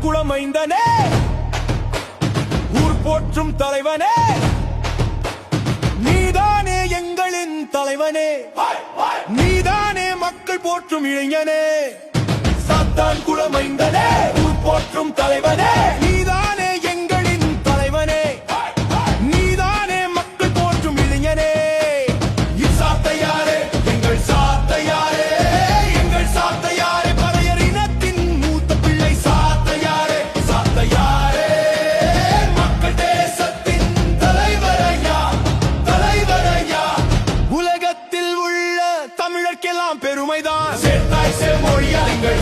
பழங்குளம் ஐந்தனே ஊர் போற்றும் தலைவனே. நீதானே எங்களின் தலைவனே. நீதானே மக்கள் போற்றும் இளைஞனே. சாத்தான் குளம் ஐந்தனே உழைக்கலாம் பெருமைதான் சேர்த்தாய் செம்மொழியாங்கள்